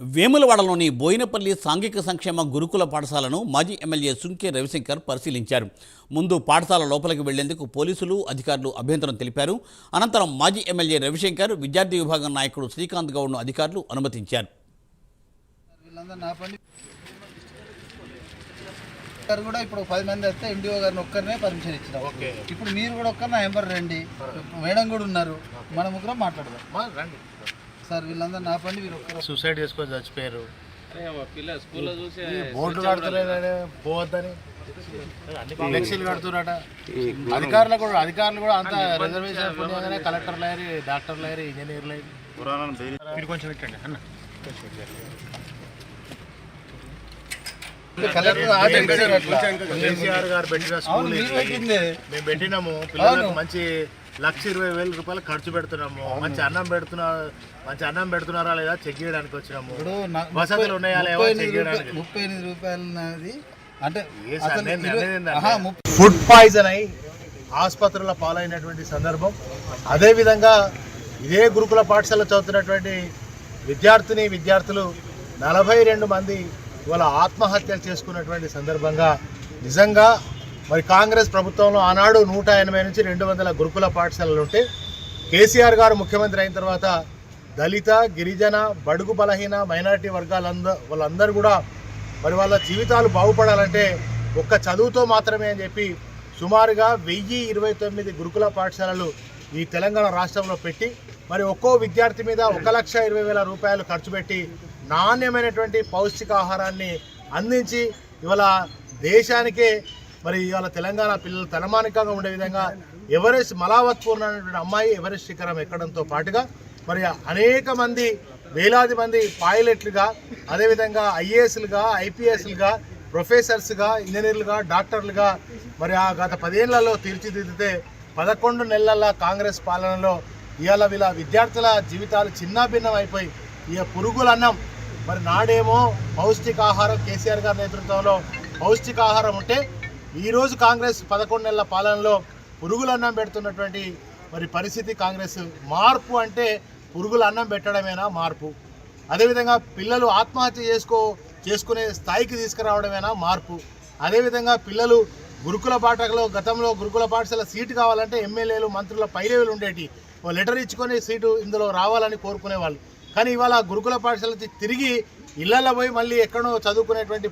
వేములవాడలోని బోయినపల్లి సాంఘిక సంక్షేమ గురుకుల పాఠశాలను మాజీ ఎమ్మెల్యే సుంకే రవిశంకర్ పరిశీలించారు. ముందు పాఠశాల లోపలికి వెళ్ళేందుకు పోలీసులు అధికారులు అభ్యంతరం తెలిపారు. అనంతరం మాజీ ఎమ్మెల్యే రవిశంకర్ విద్యార్థి విభాగం నాయకుడు శ్రీకాంత్ గౌడ్ను అధికారులు అనుమతించారు. కూడా ఇప్పుడు పది మంది వస్తే ఎండిఓ గారిని ఒక్కరినే పర్మిషన్ ఇచ్చిన ఇప్పుడు మీరు కూడా ఒక్కరు నా ఎంబర్ రండి. మేడం కూడా ఉన్నారు. మన ముగ్గురం మాట్లాడదాం. రండి. సార్ వీళ్ళందరూ నా పని మీరు ఒక్కరు. సూసైడ్ చేసుకొని చచ్చిపోయారు. బోర్డు కడతలేదని పోవద్దని. ఫ్లెక్సీలు కడుతున్నారట అధికారులు కూడా అధికారులు కూడా అంత రిజర్వేషన్ పొందగానే కలెక్టర్లు అయ్యారు డాక్టర్లు అయ్యారు ఇంజనీర్లు అయ్యారు కొంచెం పెట్టండి అన్న. కలెక్టర్ గారు పెట్టిన స్కూల్ మీరు మేము పెట్టినాము పిల్లలకు మంచి లక్ష ఇరవై వేల రూపాయలు ఖర్చు పెడుతున్నాము. మంచి అన్నం పెడుతున్నా మంచి అన్నం పెడుతున్నారా లేదా చెక్ చేయడానికి వచ్చినాము. వసతులు ఉన్నాయా చెక్ చేయడానికి? ముప్పై ఎనిమిది రూపాయలు అంటే ముప్పై ఫుడ్ పాయిజన్ అయి ఆసుపత్రుల పాలైనటువంటి సందర్భం. అదేవిధంగా ఇదే గురుకుల పాఠశాల చదువుతున్నటువంటి విద్యార్థిని విద్యార్థులు నలభై రెండు మంది ఇవాళ ఆత్మహత్యలు చేసుకున్నటువంటి సందర్భంగా నిజంగా మరి కాంగ్రెస్ ప్రభుత్వంలో ఆనాడు నూట ఎనభై నుంచి రెండు వందల గురుకుల పాఠశాలలు ఉంటే కేసీఆర్ గారు ముఖ్యమంత్రి అయిన తర్వాత దళిత గిరిజన బడుగు బలహీన మైనారిటీ వర్గాలంద వాళ్ళందరూ కూడా మరి వాళ్ళ జీవితాలు బాగుపడాలంటే ఒక్క చదువుతో మాత్రమే అని చెప్పి సుమారుగా వెయ్యి ఇరవై తొమ్మిది గురుకుల పాఠశాలలు ఈ తెలంగాణ రాష్ట్రంలో పెట్టి మరి ఒక్కో విద్యార్థి మీద ఒక లక్ష ఇరవై వేల రూపాయలు ఖర్చు పెట్టి నాణ్యమైనటువంటి పౌష్టికాహారాన్ని అందించి ఇవాళ దేశానికే మరి ఇవాళ తెలంగాణ పిల్లలు తలమానికంగా ఉండే విధంగా ఎవరెస్ట్ మలావత్పూర్ అనేటువంటి అమ్మాయి ఎవరెస్ట్ శిఖరం ఎక్కడంతో పాటుగా మరి అనేక మంది వేలాది మంది పైలట్లుగా అదేవిధంగా ఐఏఎస్లుగా ఐపీఎస్లుగా ప్రొఫెసర్స్గా ఇంజనీర్లుగా డాక్టర్లుగా మరి ఆ గత పదేళ్ళలో తీర్చిదిద్దితే పదకొండు నెలల కాంగ్రెస్ పాలనలో ఇవాళ వీళ్ళ విద్యార్థుల జీవితాలు చిన్నాభిన్నం అయిపోయి ఇక పురుగులన్నం మరి నాడేమో పౌష్టికాహారం కేసీఆర్ గారి నేతృత్వంలో పౌష్టికాహారం ఉంటే ఈరోజు కాంగ్రెస్ పదకొండు నెలల పాలనలో పురుగుల అన్నం పెడుతున్నటువంటి మరి పరిస్థితి కాంగ్రెస్ మార్పు అంటే పురుగుల అన్నం పెట్టడమేనా మార్పు? అదేవిధంగా పిల్లలు ఆత్మహత్య చేసుకో చేసుకునే స్థాయికి తీసుకురావడమేనా మార్పు? అదేవిధంగా పిల్లలు గురుకుల పాఠకలో గతంలో గురుకుల పాఠశాల సీటు కావాలంటే ఎమ్మెల్యేలు మంత్రుల పైలేవులు ఉండేటి లెటర్ ఇచ్చుకొని సీటు ఇందులో రావాలని కోరుకునేవాళ్ళు. కానీ ఇవాళ గురుకుల పాఠశాల తిరిగి ఇళ్ళలో పోయి మళ్ళీ ఎక్కడో చదువుకునేటువంటి